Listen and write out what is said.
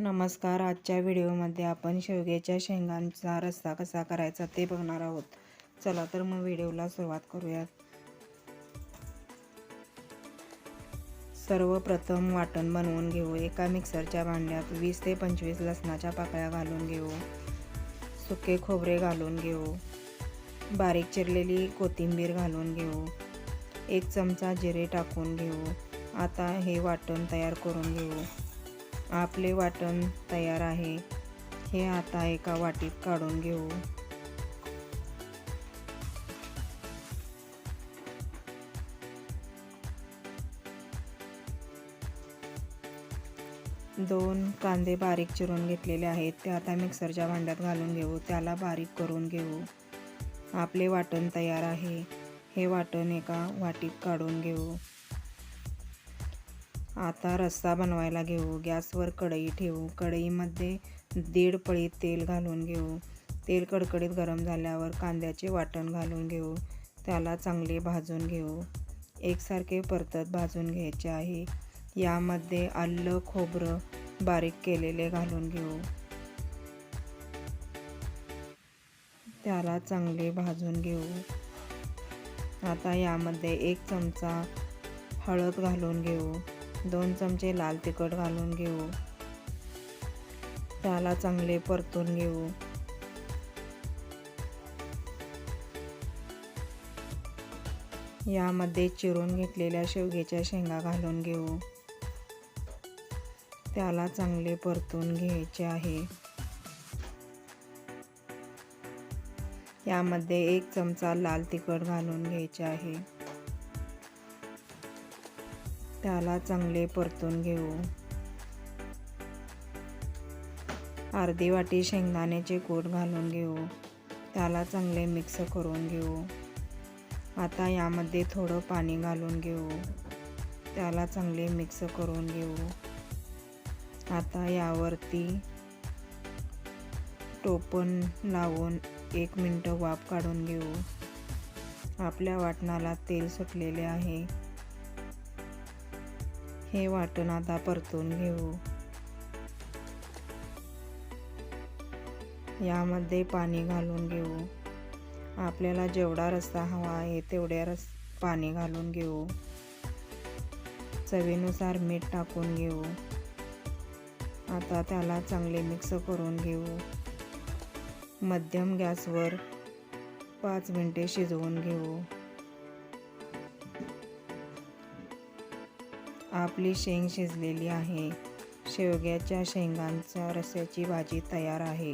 नमस्कार. आजच्या व्हिडिओमध्ये आपण शेवग्याच्या शेंगांचा रस्सा कसा करायचा ते बघणार आहोत. चला तर मग व्हिडिओला सुरुवात करूयात. सर्वप्रथम वाटण बनवून घेऊ. एका मिक्सरच्या भांड्यात वीस ते पंचवीस लसणाच्या पाकळ्या घालून घेऊ. सुके खोबरे घालून घेऊ. बारीक चिरलेली कोथिंबीर घालून घेऊ. एक चमचा जिरे टाकून घेऊ. आता हे वाटण तयार करून घेऊ. आपले वाटण तयार आहे. हे आता एका वाटीत काढून घेऊ. दोन कांदे बारीक चिरून घेतलेले आहेत. ते आता मिक्सरच्या भांड्यात घालून घेऊ. त्याला बारीक करून घेऊ. आपले वाटण तयार आहे. हे वाटण एका वाटीत काढून घेऊ. आता रस्सा बनवायला घेऊ गॅसवर कढई ठेवू कढईमध्ये दीड पळी तेल घालून घेऊ. तेल कडकडीत गरम झाल्यावर कांद्याचे वाटण घालून घेऊ. त्याला चांगले भाजून घेऊ. एकसारखे परतत भाजून घ्यायचे आहे. यामध्ये आलं खोबरं बारीक केलेले घालून घेऊ. त्याला चांगले भाजून घेऊ. आता यामध्ये एक चमचा हळद घालून घेऊ. दोन चमचे लाल तिखट घालून घेऊ. त्याला चांगले परतून घेऊ. यामध्ये चिरून घेतलेल्या शेवग्याच्या शेंगा घालून घेऊ. त्याला चांगले परतून घ्यायचे आहे. यामध्ये एक चमचा लाल तिखट घालून घ्यायचे आहे. त्याला चांगले परतून घेऊ. अर्धी वाटी शेंगदाण्याचे कूट घालून घेऊ. त्याला चांगले मिक्स करून घेऊ. आता यामध्ये थोडं पाणी घालून घेऊ. त्याला चांगले मिक्स करून घेऊ. आता यावरती टोपण लावून एक मिनटं वाफ काढून घेऊ. आपल्या वाटणाला तेल सुटलेले आहे. हे वाटण आता परतून घेऊ. यामध्ये पाणी घालून घेऊ. आपल्याला जेवढा रस्सा हवा आहे तेवढ्या रस पाणी घालून घेऊ. चवीनुसार मीठ टाकून घेऊ. आता त्याला चांगले मिक्स करून घेऊ. मध्यम गॅसवर पाच मिनटे शिजवून घेऊ. आपली शेंग शिजलेली आहे. शेवग्याच्या शेंगांच्या रस्याची भाजी तयार आहे.